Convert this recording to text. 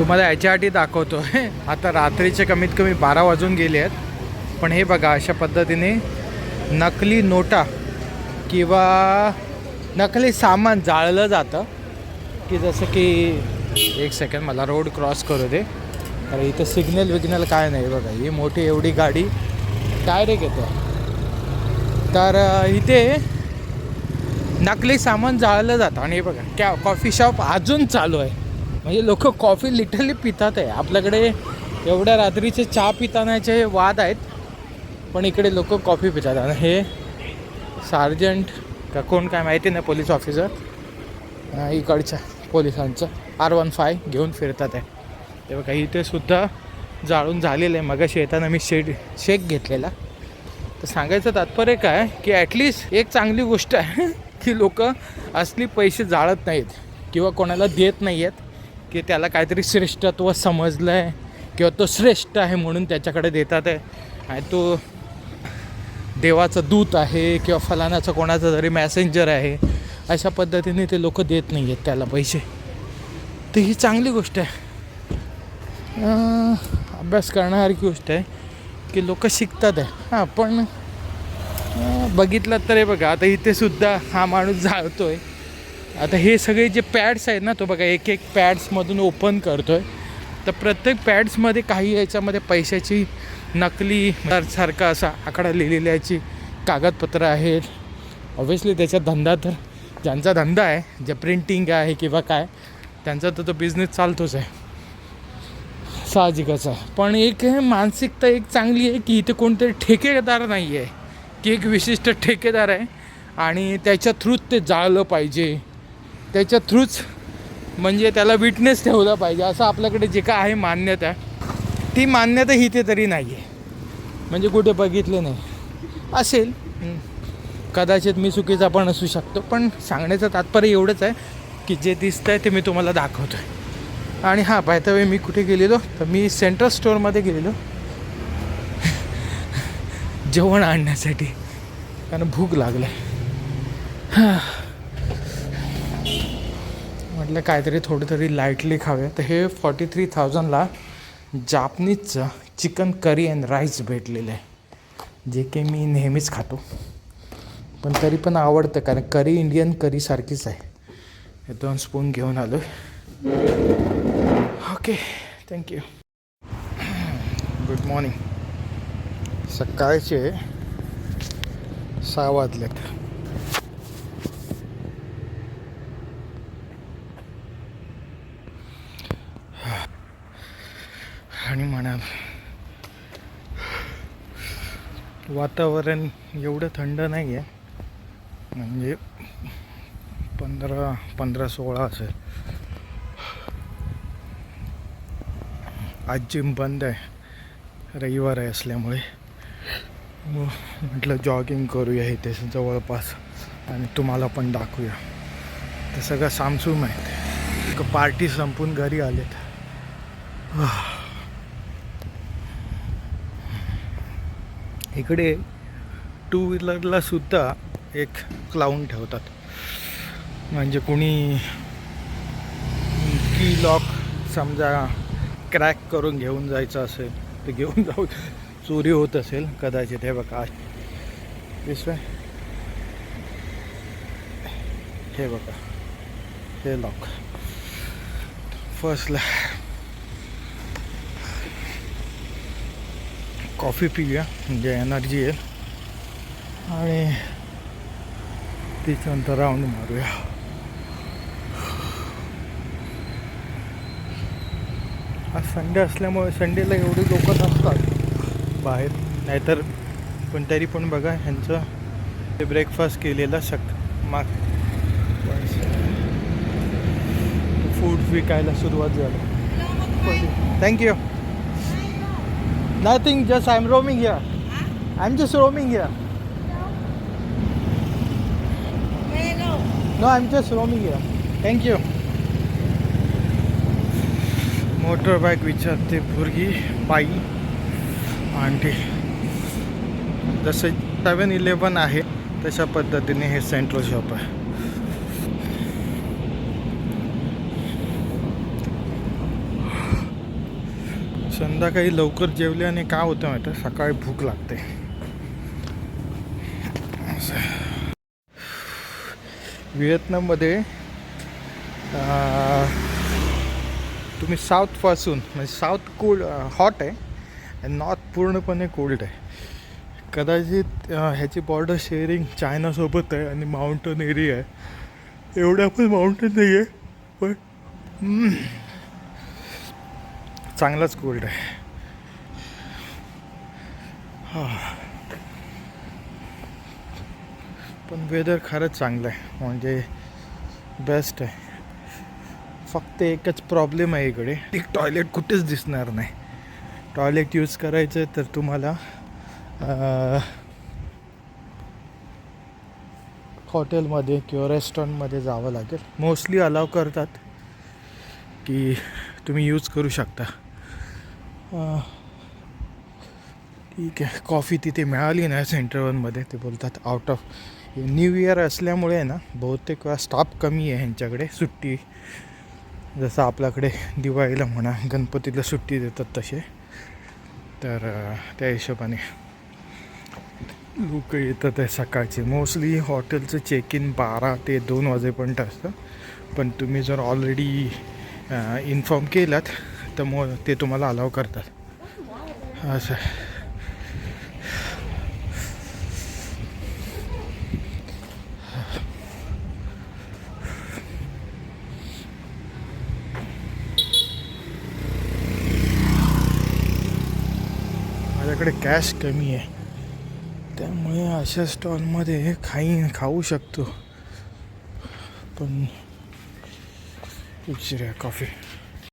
तुम्हाला याच्यासाठी दाखवतो आहे आता रात्रीचे कमीत कमी बारा वाजून गेले आहेत. पण हे बघा अशा पद्धतीने नकली नोटा किंवा नकली सामान जाळलं जातं. की जसं की एक सेकंड मला रोड क्रॉस करू दे. तर इथं सिग्नल विग्नल काय नाही बघा. ही मोठी एवढी गाडी डायरेक्ट येते. तर इथे नकली सामान जाळलं जातं. आणि हे बघा क्या कॉफी शॉप अजून चालू आहे. म्हणजे लोक कॉफी लिटरली पितात आहे. आपल्याकडे एवढ्या रात्रीचे चहा पितानाचे वाद आहेत पण इकडे लोक कॉफी पितात. आणि हे सार्जंट का कोण काय माहिती नाही पोलीस ऑफिसर इकडच्या पोलिसांचं आर वन फाय घेऊन फिरतात आहे. तेव्हा काही इथे सुद्धा जाळून झालेलं आहे. मगाशी येताना मी शेड शेक घेतलेला. तर सांगायचं तात्पर्य काय की ॲटलिस्ट एक चांगली गोष्ट आहे की लोक असली पैसे जाळत नाहीत किंवा कोणाला देत नाही आहेत की त्याला काहीतरी श्रेष्ठत्व समजलं आहे किंवा तो श्रेष्ठ आहे म्हणून त्याच्याकडे देतात आहे. आणि तो देवाचं दूत आहे किंवा फलानाचं कोणाचा जरी मॅसेंजर आहे अशा पद्धतीने ते लोक देत नाही आहेत त्याला पैसे. तर ही चांगली गोष्ट आहे. अभ्यास करण्यासारखी गोष्ट आहे की लोक शिकतात आहे. हां पण बघितलं तर हे बघा आता इथे सुद्धा हा माणूस जाळतो आहे आता हे सगळे जे पॅड्स आहेत ना तो बघा एक एक पॅड्समधून ओपन करतो आहे तर प्रत्येक पॅड्समध्ये काही याच्यामध्ये पैशाची नकली सारखा असा आकडा लिहिलेल्याची कागदपत्रं आहेत. ऑब्व्हियसली त्याचा धंदा तर ज्यांचा धंदा आहे जे प्रिंटिंग आहे किंवा काय त्यांचा तर तो बिझनेस चालतोच आहे. साहजिकच आहे. पण एक मानसिकता एक चांगली आहे की इथे कोणतरी ठेकेदार नाही आहे की एक विशिष्ट ठेकेदार आहे आणि त्याच्या थ्रूच ते जाळलं पाहिजे. त्याच्या थ्रूच म्हणजे त्याला विटनेस ठेवला पाहिजे असं आपल्याकडे जे काय आहे मान्यता ती मान्यता इथे तरी नाही आहे म्हणजे कुठे बघितलं नाही. असेल. कदाचित मी चुकीचा पण असू शकतो पण सांगण्याचं तात्पर्य एवढंच आहे की जे दिसतं आहे ते मी तुम्हाला दाखवतो आहे आणि हां बाय वे मी कुठे गेलेलो? तर मी सेंट्रल स्टोअरमध्ये गेलेलो. जेवण आणण्यासाठी. कारण भूक लागलं त्यातलं काहीतरी थोडीतरी लाईटली खावे तर हे फॉर्टी थ्री थाउजंडला जापनीजचं चिकन करी अँड राईस भेटलेलं आहे. जे की मी नेहमीच खातो. पण तरी पण आवडतं कारण करी इंडियन करीसारखीच आहे. हे दोन स्पून घेऊन आलो ओके थँक्यू गुड मॉर्निंग सकाळचे सहा वाजलेत. आणि म्हणाल वातावरण एवढं थंड नाही आहे म्हणजे पंधरा पंधरा सोळा असेल आज जिम बंद आहे. रविवार आहे असल्यामुळे. म्हटलं जॉगिंग करूया इथे जवळपास आणि तुम्हाला पण दाखवूया. ते सगळं सामसूम आहे. पार्टी संपून घरी आलेत. इकडे टू व्हीलरला सुद्धा एक क्लाऊन ठेवतात. म्हणजे कुणी की लॉक समजा क्रॅक करून घेऊन जायचं असेल तर घेऊन जाऊ चोरी होत असेल कदाचित. हे बघा दिसतंय हे बघा हे लॉक फर्स्टला कॉफी पिऊया. म्हणजे एनर्जी येईल आणि तिच्यानंतर राऊंड मारूया. आज संडे असल्यामुळे संडेला एवढी लोक नसतात. बाहेर. नाहीतर पण तरी पण बघा ह्यांचं ते ब्रेकफास्ट केलेलं शक माग. फूड विकायला सुरुवात झाली. Thank you nothing just I am roaming here I am just roaming here no I am just roaming here thank you motorbike विचारते भुरगी बाई आंटी. जसं सेवन इलेवन आहे तशा पद्धतीने हे सेंट्रल शॉप आहे. संध्याकाळी लवकर जेवल्याने काय होतं माहिती सकाळी भूक लागते. व्हिएतनाममध्ये तुम्ही साऊथपासून म्हणजे साऊथ कोल्ड हॉट आहे आणि नॉर्थ पूर्णपणे कोल्ड आहे. कदाचित ह्याची बॉर्डर शेअरिंग चायनासोबत आहे आणि माउंटन एरिया आहे. एवढ्या पण माउंटन नाही आहे पण चांगलाच कोल्ड आहे. हां. पण वेदर खरंच चांगलं आहे. म्हणजे बेस्ट आहे. फक्त एकच प्रॉब्लेम आहे इकडे. एक टॉयलेट कुठेच दिसणार नाही. टॉयलेट यूज करायचं तर तुम्हाला हॉटेलमध्ये किंवा रेस्टॉरंटमध्ये जावं लागेल. मोस्टली अलाव करतात की तुम्ही यूज करू शकता. ठीक आहे. कॉफी तिथे मिळाली नाही सेंटर वनमध्ये ते बोलतात आउट ऑफ न्यू इयर असल्यामुळे ना बहुतेक वेळा स्टाफ कमी आहे ह्यांच्याकडे. सुट्टी जसं आपल्याकडे दिवाळीला म्हणा गणपतीला सुट्टी देतात तसे. तर त्या हिशोबाने लोक येतात आहे सकाळचे. मोस्टली हॉटेलचं चेक इन बारा ते दोन वाजेपर्यंत असतं. पण तुम्ही जर ऑलरेडी इन्फॉर्म केलात तर मग ते तुम्हाला अलाव करतात. असं. माझ्याकडे कॅश कमी आहे. त्यामुळे अशा स्टॉलमध्ये खाई खाऊ शकतो. पण उशिरा कॉफी